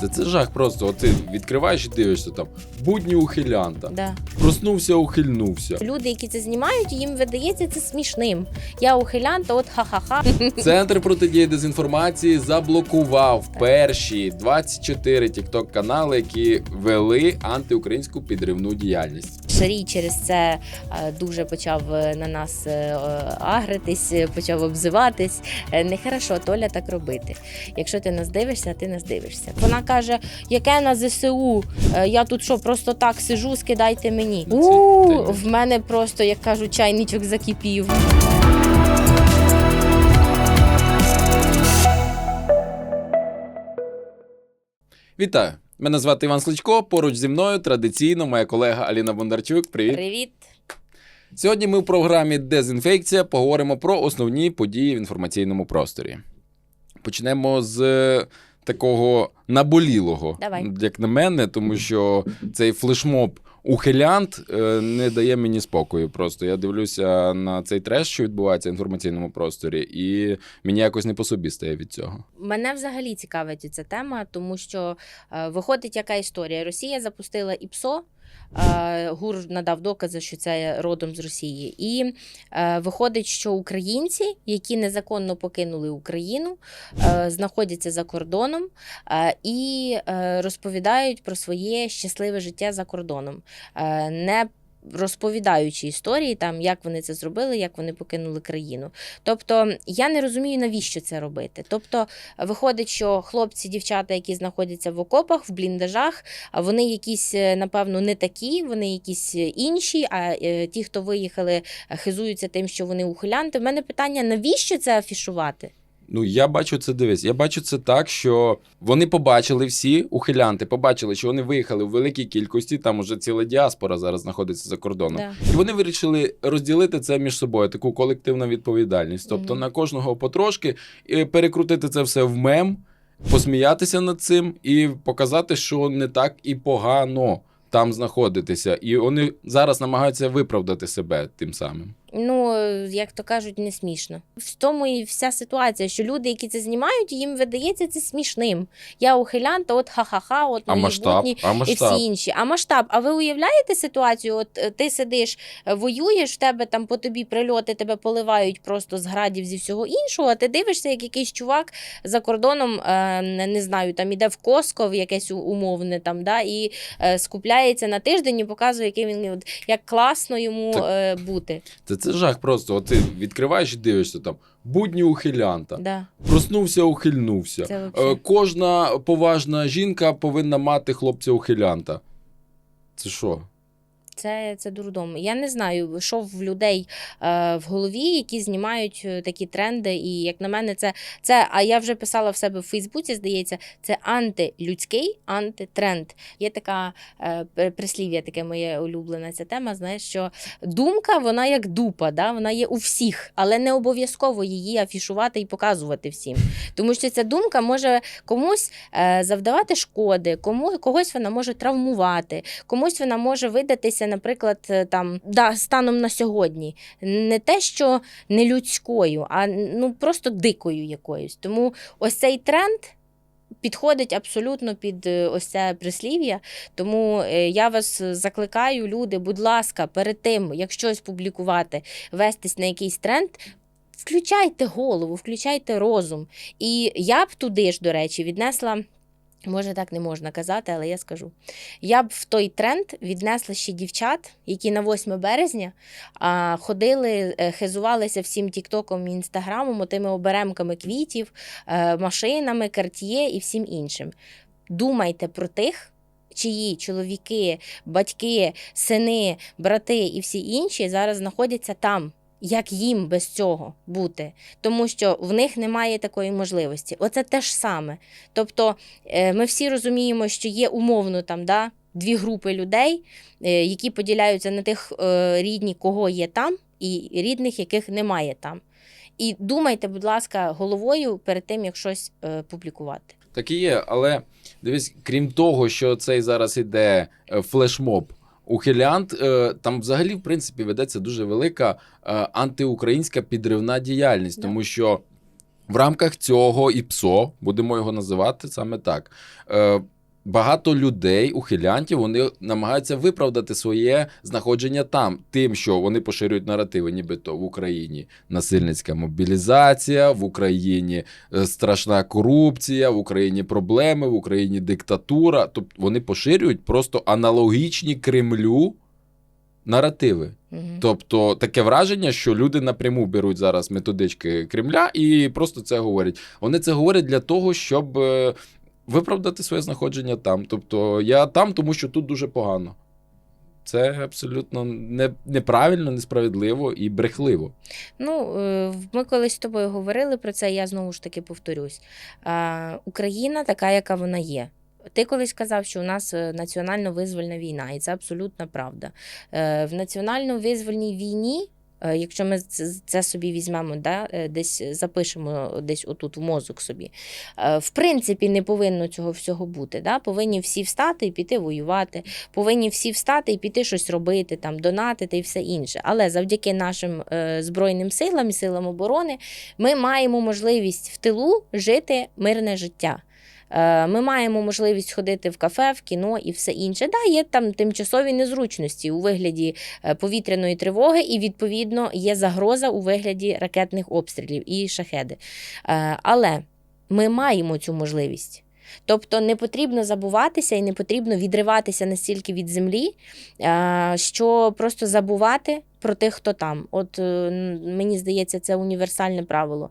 Це, це жах просто. От ти відкриваєш і дивишся там будні ухилянта. Да. Проснувся, ухильнувся. Люди, які це знімають, їм видається це смішним. Я ухилян, то от ха-ха-ха. Центр протидії дезінформації заблокував перші 24 тікток канали, які вели антиукраїнську підривну діяльність. Шарій через це е, дуже почав е, на нас е, агритись, почав обзиватись. Нехорошо Толя так робити. Якщо ти нас дивишся, ти нас дивишся. Вона каже: яке на ЗСУ? Е, Я тут що, просто так сижу, скидайте мені. У в мене просто, як кажуть, чайничок закипів. Вітаю! Мене звати Іван Сличко. Поруч зі мною традиційно моя колега Аліна Бондарчук. Привіт. Привіт. Сьогодні ми в програмі Дезінфекція поговоримо про основні події в інформаційному просторі. Почнемо з такого наболілого, Давай. як на мене, тому що цей флешмоб ухилянт е, не дає мені спокою. Просто я дивлюся на цей треш, що відбувається в інформаційному просторі, і мені якось не по собі стає від цього. Мене взагалі цікавить ця тема, тому що е, виходить яка історія. Росія запустила ІПСО. ГУР надав докази, що це родом з Росії. І е, виходить, що українці, які незаконно покинули Україну, е, знаходяться за кордоном е, і розповідають про своє щасливе життя за кордоном. Не Розповідаючи історії, там як вони це зробили, як вони покинули країну. Тобто я не розумію, навіщо це робити. Тобто, виходить, що хлопці, дівчата, які знаходяться в окопах, в бліндажах, вони якісь, е, напевно, не такі, вони якісь е, інші. А е, ті, хто виїхали, хизуються тим, що вони ухилянти. В мене питання: навіщо це афішувати? Ну, я бачу це дивись. Я бачу це так, що вони побачили всі ухилянти, побачили, що вони виїхали в великій кількості. Там уже ціла діаспора зараз знаходиться за кордоном. Да. І вони вирішили розділити це між собою, таку колективну відповідальність. Тобто Мгм. на кожного потрошки і перекрутити це все в мем, посміятися над цим і показати, що не так і погано там знаходитися. І вони зараз намагаються виправдати себе тим самим. Ну, як то кажуть, не смішно. В тому і вся ситуація, що люди, які це знімають, їм видається це смішним. Я ухилян, то от ха-ха-ха, от А мої масштаб, будні. а І масштаб. всі інші. А масштаб, а ви уявляєте ситуацію? От е, ти сидиш, е, воюєш, в тебе там по тобі прильоти, тебе поливають просто з градів зі всього іншого. А ти дивишся, як якийсь чувак за кордоном, е, не не знаю, там іде в Коско, в якесь у- умовне там, да, і е, скупляється на тиждень і показує, який він от, як класно йому Так. е, бути. Це, це жах просто. От ти відкриваєш і дивишся там будні ухилянта. Да, Проснувся, ухильнувся. це Е. Кожна поважна жінка повинна мати хлопця ухилянта. Це що? Це, це дурдом. Я не знаю, що в людей е, в голові, які знімають е, такі тренди. І як на мене, це, це. А я вже писала в себе в Фейсбуці, здається, це антилюдський антитренд. Є така е, прислів'я, таке моє улюблена ця тема. Знаєш, що думка, вона як дупа, да? вона є у всіх, але не обов'язково її афішувати і показувати всім. Тому що ця думка може комусь завдавати шкоди, кому, когось вона може травмувати, комусь вона може видатися, наприклад, е, там да, станом на сьогодні. Не те, що не людською, а ну просто дикою якоюсь. Тому ось цей тренд. Підходить абсолютно під е, ось це прислів'я. Тому е, я вас закликаю, люди, будь ласка, перед тим, як щось публікувати, вестись на якийсь тренд, включайте голову, включайте розум. І я б туди ж, до речі, віднесла. Може, так не можна казати, але я скажу. Я б в той тренд віднесла ще дівчат, які на 8 березня а, ходили, е, хизувалися всім Тіктоком і Інстаграмом, тими оберемками квітів, е, машинами, карт'є і всім іншим. Думайте про тих, чиї чоловіки, батьки, сини, брати і всі інші зараз знаходяться там. Як їм без цього бути? Тому що в них немає такої можливості. Оце те ж саме. Тобто е, ми всі розуміємо, що є умовно там да, дві групи людей, е, які поділяються на тих е, рідні, кого є там, і рідних, яких немає там. І думайте, будь ласка, головою перед тим, як щось публікувати. Так і є, але дивись, крім того, що цей зараз іде флешмоб ухилянт, е, там взагалі, в принципі, ведеться дуже велика е, антиукраїнська підривна діяльність, тому що В рамках цього ІПСО, будемо його називати саме так. Багато людей, ухилянтів, вони намагаються виправдати своє знаходження там, тим, що вони поширюють наративи, нібито в Україні насильницька мобілізація, в Україні е, страшна корупція, в Україні проблеми, в Україні диктатура. Тобто вони поширюють просто аналогічні Кремлю наративи. Мгм. Тобто таке враження, що люди напряму беруть зараз методички Кремля і просто це говорять. Вони це говорять для того, щоб е, виправдати своє знаходження там. Тобто я там, тому що тут дуже погано. Це абсолютно не, неправильно, несправедливо і брехливо. Ну, е, ми колись з тобою говорили про це, я знову ж таки повторюсь. Україна така, яка вона є. Ти колись казав, що у нас е, національно-визвольна війна, і це абсолютна правда. Е, В національно-визвольній війні, е, якщо ми це- собі візьмемо, да, е, десь запишемо десь отут в мозок собі, е, в принципі, не повинно цього всього бути. Да? Повинні всі встати і піти воювати, повинні всі встати і піти щось робити, там, донатити і все інше. Але завдяки нашим е, Збройним силам і силам оборони ми маємо можливість в тилу жити мирне життя. Е, Ми маємо можливість ходити в кафе, в кіно і все інше. Да, є там тимчасові незручності у вигляді е, повітряної тривоги, і відповідно є загроза у вигляді ракетних обстрілів і шахеди. Е, Але ми маємо цю можливість. Тобто не потрібно забуватися і не потрібно відриватися настільки від землі, що просто забувати про тих, хто там. От мені здається, це універсальне правило.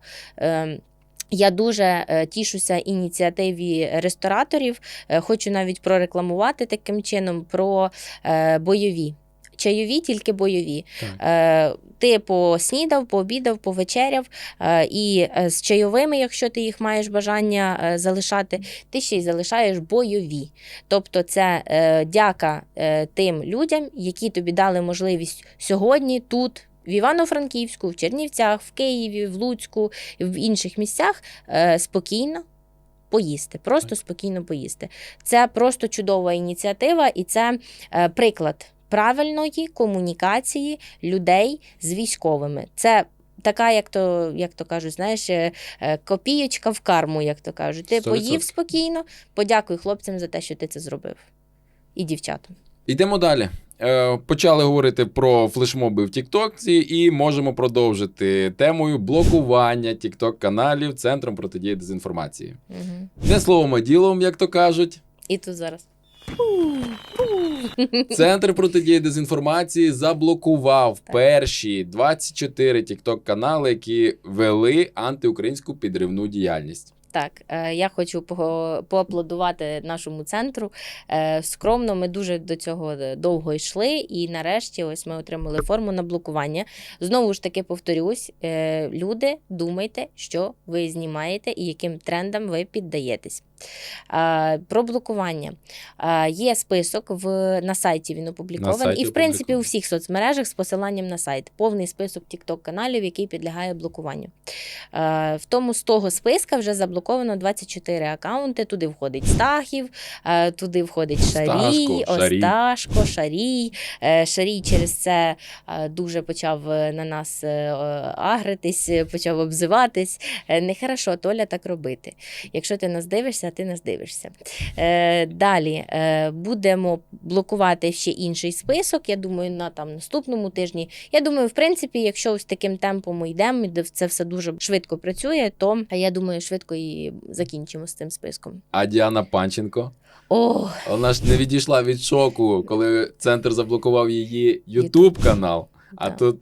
Я дуже е, тішуся ініціативі рестораторів. Е, Хочу навіть прорекламувати таким чином про е, бойові. Чайові, тільки бойові. Так. Ти поснідав, пообідав, повечеряв, і з чайовими, якщо ти їх маєш бажання залишати, ти ще й залишаєш бойові. Тобто, це дяка тим людям, які тобі дали можливість сьогодні, тут. В Івано-Франківську, в Чернівцях, в Києві, в Луцьку, в інших місцях е, спокійно поїсти, просто спокійно поїсти. Це просто чудова ініціатива, і це е, приклад правильної комунікації людей з військовими. Це така, як то, як то кажуть, знаєш, е, копієчка в карму, як то кажуть. Ти Сто поїв спокійно, подякуй хлопцям за те, що ти це зробив. І дівчатам. Йдемо далі. Е, Почали говорити про флешмоби в Тіктокці і можемо продовжити темою блокування Тікток-каналів Центром протидії дезінформації. Угу. Не словом, а ділом, як то кажуть. І тут зараз. Центр протидії дезінформації заблокував Так. перші 24 тікток-канали, які вели антиукраїнську підривну діяльність. Так, е, я хочу по- поаплодувати нашому центру. Е, Скромно, ми дуже до цього е, довго йшли, і нарешті ось ми отримали форму на блокування. Знову ж таки повторюсь: люди, думайте, що ви знімаєте і яким трендам ви піддаєтесь. Про блокування. Є список в, на сайті він опублікований. сайті І, в принципі, у всіх соцмережах з посиланням на сайт. Повний список TikTok каналів, який підлягає блокуванню. В тому з того списка вже заблоковано 24 акаунти. Туди входить Стахів, туди входить Шарій, Осташко, Шарій. Е, Шарій через це е, дуже почав е, на нас агритись, почав обзиватись. Нехорошо, Толя, так робити. Якщо ти нас дивишся, ти нас дивишся. Е, Далі е, будемо блокувати ще інший список. Я думаю, на там наступному тижні. Я думаю, в принципі, якщо ось таким темпом ми йдемо, це все дуже швидко працює, то я думаю, швидко і закінчимо з цим списком. А Діана Панченко, О, вона ж не відійшла від шоку, коли центр заблокував її Ютуб канал, а Да. тут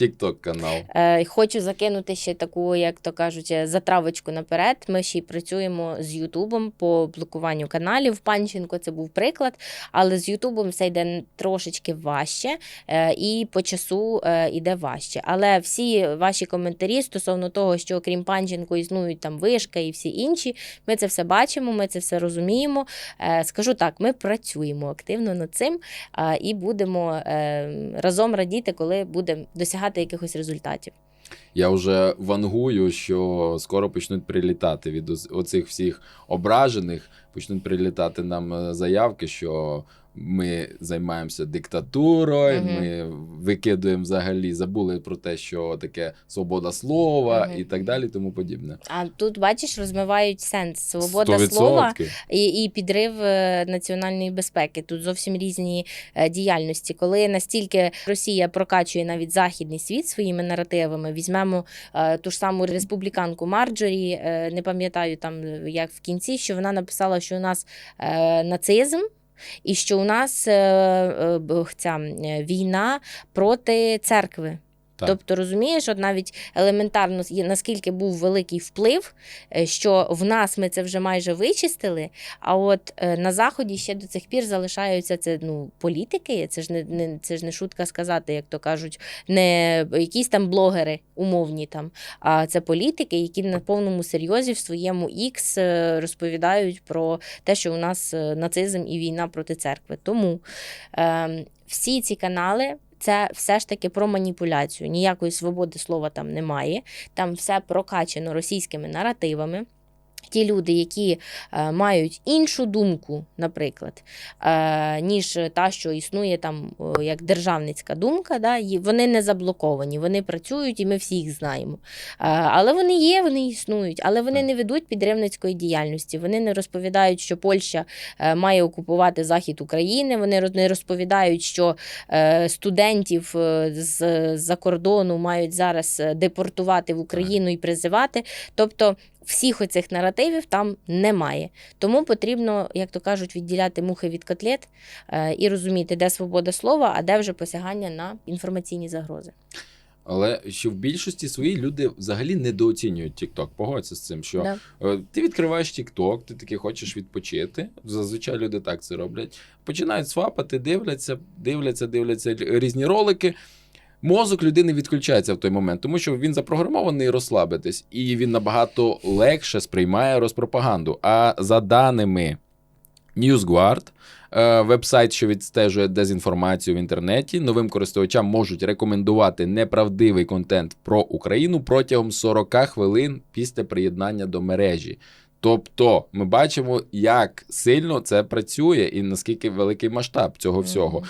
Тікток канал. Е, Хочу закинути ще таку, як то кажуть, е, затравочку наперед. Ми ще й працюємо з Ютубом по блокуванню каналів. Панченко це був приклад, але з Ютубом все йде трошечки важче е, і по часу е, йде важче. Але всі ваші коментарі стосовно того, що окрім Панченко існують там вишка і всі інші, ми це все бачимо, ми це все розуміємо. Е, Скажу так, ми працюємо активно над цим а, і будемо е, разом радіти, коли будемо досягати якихось результатів. Я вже вангую, що скоро почнуть прилітати від оц- оцих всіх ображених. почнуть прилітати нам е, заявки, що ми займаємося диктатурою, Мгм. ми викидуємо взагалі, забули про те, що таке свобода слова Мгм. і так далі, тому подібне. А тут, бачиш, розмивають сенс. Свобода 100%. слова і, і підрив е, національної безпеки. Тут зовсім різні е, діяльності. Коли настільки Росія прокачує навіть західний світ своїми наративами, візьмемо е, ту ж саму республіканку Марджорі, е, не пам'ятаю там як в кінці, що вона написала, що у нас е, нацизм. І що у нас ця війна проти церкви. Так. Тобто, розумієш, от навіть елементарно наскільки був великий вплив, е, що в нас ми це вже майже вичистили. А от е, на заході ще до цих пір залишаються це ну політики. Це ж не, не це ж не шутка сказати, як то кажуть, не якісь там блогери умовні там, а це політики, які на повному серйозі в своєму X е, розповідають про те, що у нас нацизм і війна проти церкви. Тому е, всі ці канали. Це все ж таки про маніпуляцію. Ніякої свободи слова там немає. Там все прокачано російськими наративами. Ті люди, які е, мають іншу думку, наприклад, е, ніж та, що існує там як державницька думка, да, і вони не заблоковані, вони працюють і ми всі їх знаємо. Е, але вони є, вони існують, але вони не ведуть підривницької діяльності. Вони не розповідають, що Польща має окупувати захід України. Вони не розповідають, що студентів е, з за кордону мають зараз депортувати в Україну і призивати. Тобто всіх оцих наративів там немає. Тому потрібно, як то кажуть, відділяти мухи від котлет е, і розуміти, де свобода слова, а де вже посягання на інформаційні загрози. Але що в більшості своїй люди взагалі недооцінюють TikTok. Погодься з цим, що Да. Е, Ти відкриваєш TikTok, ти таки хочеш відпочити. Зазвичай люди так це роблять. Починають свапати, дивляться, дивляться, дивляться різні ролики. Мозок людини відключається в той момент, тому що він запрограмований розслабитись, і він набагато легше сприймає розпропаганду. А за даними NewsGuard, е, вебсайт, що відстежує дезінформацію в інтернеті, новим користувачам можуть рекомендувати неправдивий контент про Україну протягом 40 хвилин після приєднання до мережі. Тобто ми бачимо, як сильно це працює і наскільки великий масштаб цього всього.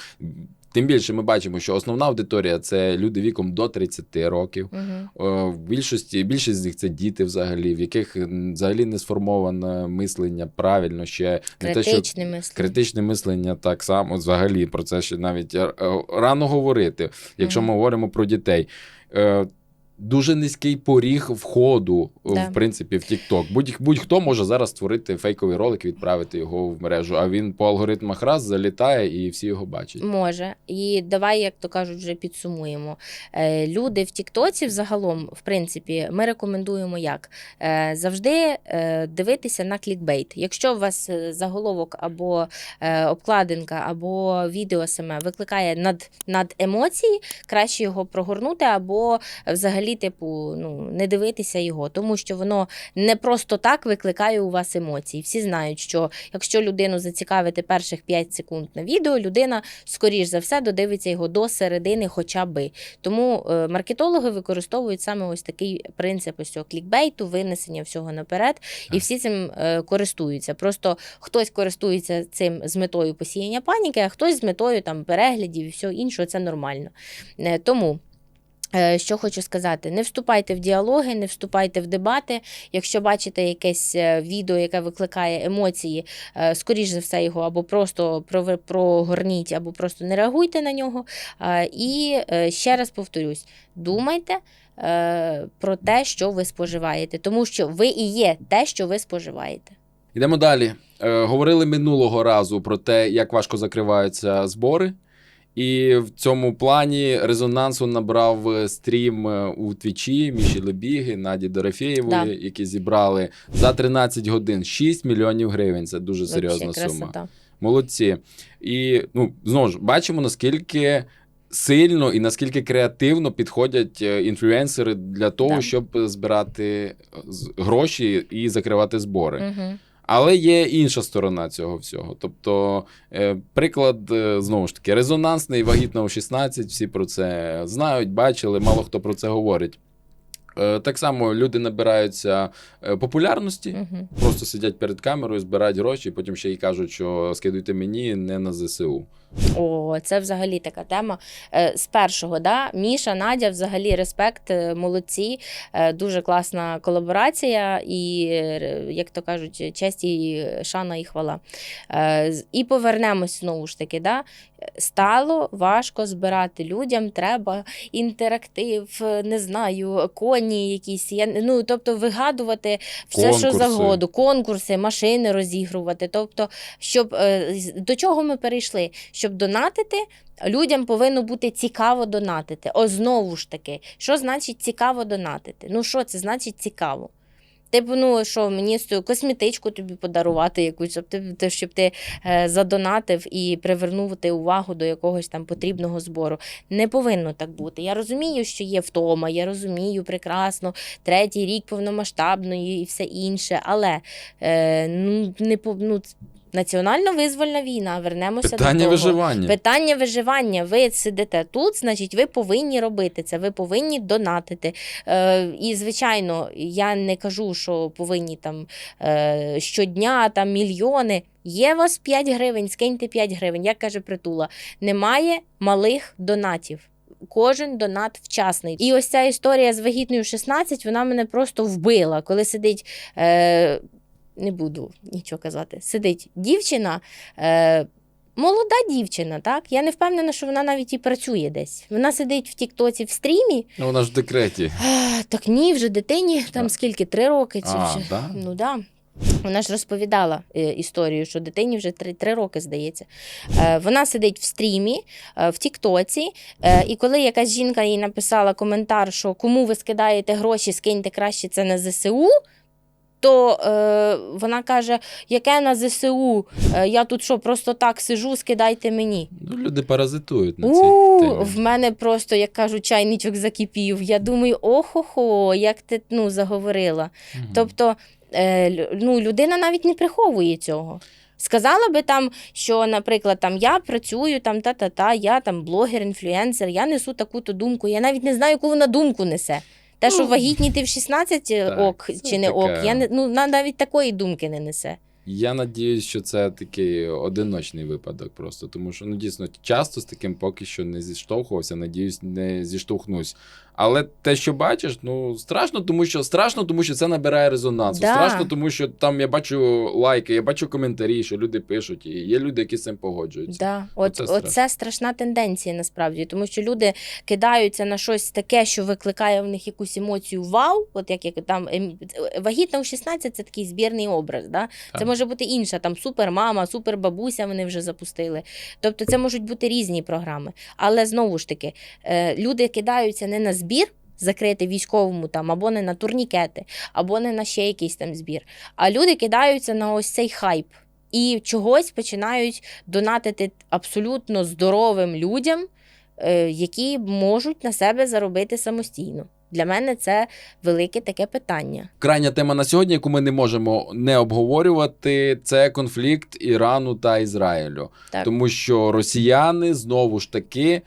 Тим більше ми бачимо, що основна аудиторія це люди віком до 30 років. Угу. Е, В більшості більшість з них це діти взагалі, в яких взагалі не сформоване мислення правильно ще не те, що мислення. критичне мислення так само взагалі про це ще навіть е, е, рано говорити, якщо Мгм. ми говоримо про дітей. Дуже низький поріг входу, е, Да. в принципі, в TikTok. Будь, будь-хто може зараз створити фейковий ролик, відправити його в мережу, а він по алгоритмах раз залітає і всі його бачать. Може. І давай, як то кажуть, вже підсумуємо. Е, Люди в Тіктоці взагалом, в принципі, ми рекомендуємо як Е, завжди е, дивитися на клікбейт. Якщо у вас е, заголовок або е, обкладинка, або відео саме викликає над, над емоції, краще його прогорнути, або взагалі, типу, ну, не дивитися його, тому що воно не просто так викликає у вас емоції. Всі знають, що якщо людину зацікавити перших 5 секунд на відео, людина скоріш за все додивиться його до середини, хоча би. Тому е, маркетологи використовують саме ось такий принцип ось цього клікбейту, винесення всього наперед, і всі цим е, користуються. Просто хтось користується цим з метою посіяння паніки, а хтось з метою там переглядів і всього іншого. Це нормально. Е, тому. Е, Що хочу сказати, не вступайте в діалоги, не вступайте в дебати. Якщо бачите якесь е, відео, яке викликає емоції, е, скоріш за все його або просто прогорніть, або просто не реагуйте на нього. І ще раз повторюсь: думайте про те, що ви споживаєте, тому що ви і є те, що ви споживаєте. Йдемо далі. Говорили минулого разу про те, як важко закриваються збори. І в цьому плані резонансу набрав е, стрім е, у Твічі Міші Лебіги, Наді Дорофєєвої, Да. які зібрали за 13 годин 6 мільйонів гривень. Це дуже серйозна Вообще сума. красота. Молодці. І ну, знову ж бачимо, наскільки сильно і наскільки креативно підходять е, інфлюенсери для того, Да. щоб збирати гроші і закривати збори. Угу. Але є інша сторона цього всього. Тобто, е, приклад, е, знову ж таки, резонансний вагітна у 16, всі про це знають, бачили, мало хто про це говорить. Е, Так само люди набираються популярності, Угу. просто сидять перед камерою, збирають гроші, потім ще й кажуть, що скидуйте мені не на ЗСУ. О, це взагалі така тема. Е, З першого, да, Міша, Надя, взагалі респект, е, молодці, Е, дуже класна колаборація, і, як то кажуть, честь і шана і хвала. І повернемось знову ж таки. Да? Стало важко збирати людям, треба інтерактив, не знаю, коні якісь. Я, ну, тобто вигадувати все, що Конкурси. завгоду, конкурси, машини розігрувати. Тобто, щоб до чого ми перейшли? Щоб донатити, людям повинно бути цікаво донатити. О, знову ж таки, що значить цікаво донатити? Ну, що це значить цікаво? Типу, ну що, мені косметичку тобі подарувати якусь, щоб ти, щоб ти е, задонатив і привернути увагу до якогось там потрібного збору. Не повинно так бути. Я розумію, що є втома, я розумію прекрасно, третій рік повномасштабної і все інше, але е, ну, не ну, національно визвольна війна, вернемося до Питання того. виживання. Питання виживання. Ви сидите тут, значить, ви повинні робити це, ви повинні донатити. Е, і, звичайно, я не кажу, що повинні там е, щодня там мільйони. Є у вас 5 гривень, скиньте 5 гривень. Як каже притула, немає малих донатів. Кожен донат вчасний. І ось ця історія з вагітною 16, вона мене просто вбила. Коли сидить, е, не буду нічого казати, сидить дівчина. Е, Молода дівчина, так? Я не впевнена, що вона навіть і працює десь. Вона сидить в Тіктоці в стрімі. Ну, Вона ж в декреті. А, так ні, вже дитині там А. скільки? Три роки чи А, вже. да? Ну да. Вона ж розповідала е, історію, що дитині вже три, три роки, здається. Е, вона сидить в стрімі, е, в Тіктоці, е, і коли якась жінка їй написала коментар, що кому ви скидаєте гроші, скиньте краще це на ЗСУ. То е, вона каже: яке на ЗСУ? Е, я тут що, просто так сижу, скидайте мені. Ну, люди паразитують на цій У, темі. в мене просто, як кажуть, чайничок закипів. Я думаю, охо-хо, як ти ну, заговорила. Мгм. Тобто е, ну, людина навіть не приховує цього. Сказала би там, що, наприклад, там я працюю, там та-та-та, я там блогер, інфлюенсер, я несу таку-то думку. Я навіть не знаю, яку вона думку несе. Те, що Ну, вагітні ти в 16 так, ок чи не ок, я не, ну, на- навіть такої думки не несе. Я надіюсь, що це такий одиночний випадок просто. Тому що ну дійсно часто з таким поки що не зіштовхувався, надіюсь, не зіштовхнусь. Але те, що бачиш, ну страшно, тому що страшно, тому що це набирає резонансу. Да. Страшно, тому що там я бачу лайки, я бачу коментарі, що люди пишуть, і є люди, які з цим погоджуються. Да. От, Оце оце страшна тенденція насправді, тому що люди кидаються на щось таке, що викликає в них якусь емоцію вау. От як, як там ем, вагітна у 16 це такий збірний образ. Да? Це Так. може бути інша, там супермама, супербабуся вони вже запустили. Тобто це можуть бути різні програми. Але знову ж таки, е, люди кидаються не на збір. Закрити військовому там або не на турнікети, або не на ще якийсь там збір. А люди кидаються на ось цей хайп і чогось починають донатити абсолютно здоровим людям, е, які можуть на себе заробити самостійно. Для мене це велике таке питання. Крайня тема на сьогодні, яку ми не можемо не обговорювати, це конфлікт Ірану та Ізраїлю. Так. Тому що росіяни знову ж таки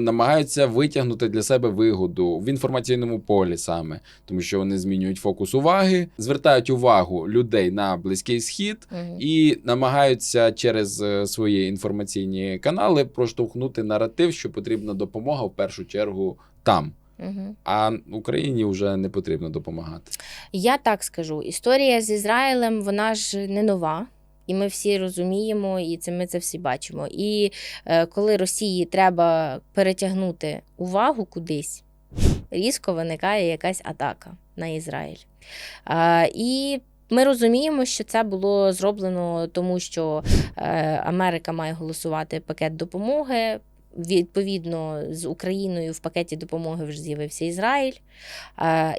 намагаються витягнути для себе вигоду в інформаційному полі саме, тому що вони змінюють фокус уваги, звертають увагу людей на близький схід. І намагаються через е, свої інформаційні канали проштовхнути наратив, що потрібна допомога в першу чергу там. Мгм. А Україні вже не потрібно допомагати. Я так скажу: історія з Ізраїлем вона ж не нова. І ми всі розуміємо, і це ми це всі бачимо. І е, коли Росії треба перетягнути увагу кудись, різко виникає якась атака на Ізраїль. Е, і ми розуміємо, що це було зроблено тому, що е, Америка має голосувати пакет допомоги. Відповідно, з Україною в пакеті допомоги вже з'явився Ізраїль.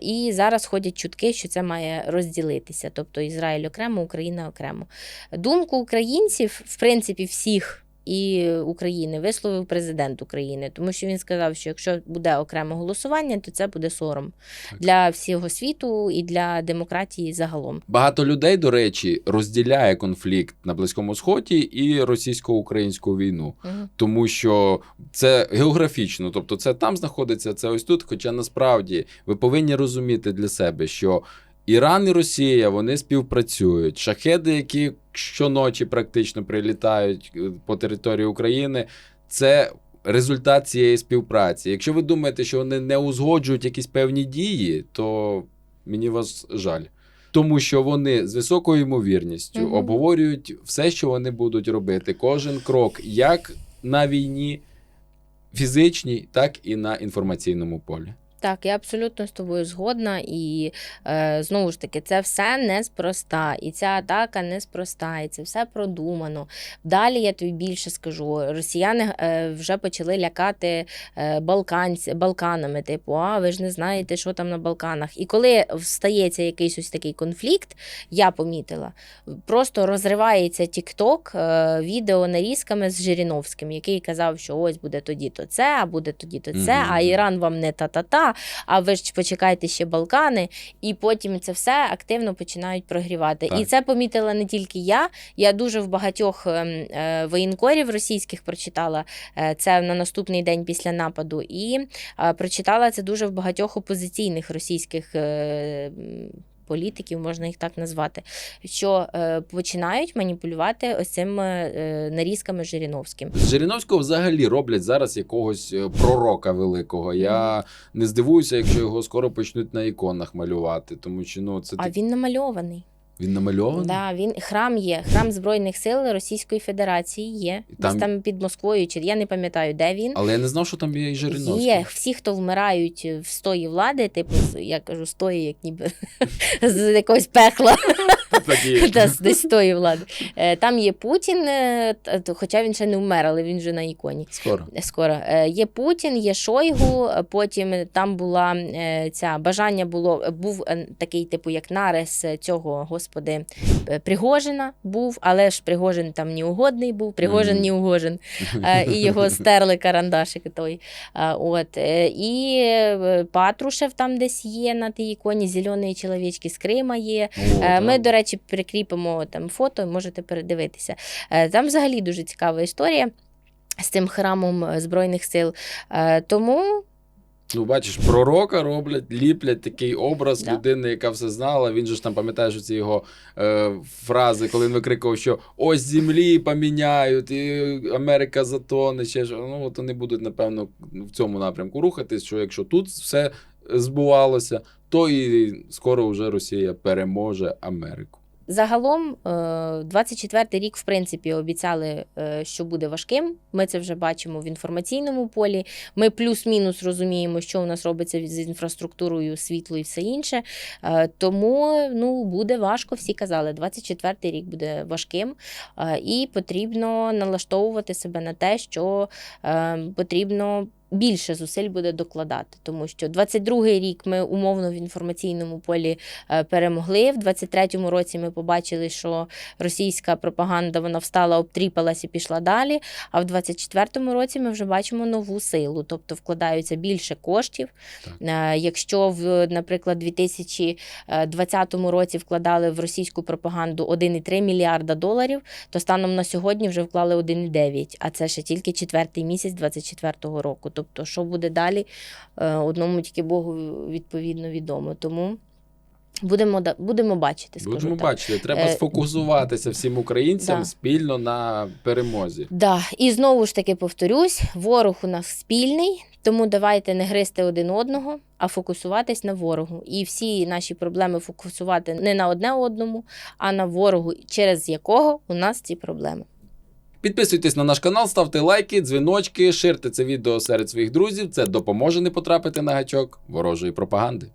І зараз ходять чутки, що це має розділитися, тобто Ізраїль окремо, Україна окремо. Думку українців, в принципі, всіх. І України висловив президент України, тому що він сказав, що якщо буде окреме голосування, то це буде сором Так. для всього світу і для демократії загалом. Багато людей, до речі, розділяє конфлікт на Близькому Сході і російсько-українську війну. Мгм. тому що це географічно, тобто це там знаходиться, це ось тут. Хоча насправді ви повинні розуміти для себе, що Іран і Росія вони співпрацюють. Шахеди, які щоночі практично прилітають е, по території України, це. Результат цієї співпраці. Якщо ви думаєте, що вони не узгоджують якісь певні дії, то мені вас жаль. Тому що вони з високою ймовірністю Мгм. обговорюють все, що вони будуть робити, кожен крок, як на війні фізичній, так і на інформаційному полі. Так, я абсолютно з тобою згодна, і е, знову ж таки, це все неспроста, і ця атака неспроста, і це все продумано. Далі я тобі більше скажу: росіяни е, вже почали лякати е, балканці, Балканами, типу, а ви ж не знаєте, що там на Балканах. І коли встається якийсь ось такий конфлікт, я помітила, просто розривається TikTok е, відео нарізками з Жириновським, який казав, що ось буде тоді то це, а буде тоді то це, Мгм. а Іран вам не та-та-та, а ви ж почекайте ще Балкани, і потім це все активно починають прогрівати. Так. І це помітила не тільки я. Я дуже в багатьох ем, е, воєнкорів російських прочитала е, це на наступний день після нападу, і е, прочитала це дуже в багатьох опозиційних російських. Е, Політиків можна їх так назвати, що е, починають маніпулювати ось цим е, нарізками Жириновським. З Жириновського взагалі роблять зараз якогось е, пророка великого. Я не здивуюся, якщо його скоро почнуть на іконах малювати, тому що ну це А він намальований. Він намальований. Да, він храм є. Храм Збройних сил Російської Федерації є. Там... Десь там- під Москвою, чи я не пам'ятаю, де він. Але я не знав, що там є і Жириновський. Є всі, хто вмирають в стої влади, типу, я кажу, стої, як ніби з якогось пекла. Та, десь тої влади. Е, Там є Путін, е, хоча він ще не вмер, але він вже на іконі. Скоро. Скоро Е, є Путін, є Шойгу. Потім там була ця бажання було був такий, типу, як нарис цього господи Пригожина був, але ж Пригожин там неугодний був, Пригожин неугожен. І його стерли карандашик той. От. І Патрушев там десь є на тій іконі, зелені чоловічки з Крима є. О, так. Ми, до речі, прикріпимо там фото, можете передивитися. Е, Там взагалі дуже цікава історія з цим храмом е, Збройних сил. Е, Тому Ну, бачиш, пророка роблять, ліплять такий образ Да. людини, яка все знала. Він же ж там пам'ятає, що ці його е, фрази, коли він викрикував, що ось землі поміняють, і Америка затоне. Ще ж. Ну, от вони будуть, напевно, в цьому напрямку рухатись, що якщо тут все збувалося, то і скоро вже Росія переможе Америку. загалом е, 24-й рік, в принципі, обіцяли, е, що буде важким. Ми це вже бачимо в інформаційному полі. Ми плюс-мінус розуміємо, що у нас робиться з інфраструктурою, світло і все інше. Е, Тому ну, буде важко, всі казали. 24-й рік буде важким, е, і потрібно налаштовувати себе на те, що е, потрібно. Більше зусиль буде докладати, тому що 22-й рік ми умовно в інформаційному полі е, перемогли. В 23-му році ми побачили, що російська пропаганда вона встала, обтріпалась і пішла далі. А в 24-му році ми вже бачимо нову силу, тобто вкладаються більше коштів. Так. Е, Якщо в, наприклад, 2020 році вкладали в російську пропаганду 1,3 мільярда доларів, то станом на сьогодні вже вклали 1,9, а це ще тільки четвертий місяць 24-го року. Тобто, що буде далі, е, одному тільки Богу відповідно відомо. Тому будемо, будемо бачити. Скажу Будемо так. бачити, треба Е, сфокусуватися всім українцям да. спільно на перемозі. Да, і знову ж таки повторюсь: ворог у нас спільний, тому давайте не гризти один одного, а фокусуватись на ворогу. І всі наші проблеми фокусувати не на одне одному, а на ворогу, через якого у нас ці проблеми. Підписуйтесь на наш канал, ставте лайки, дзвіночки, ширте це відео серед своїх друзів. Це допоможе не потрапити на гачок ворожої пропаганди.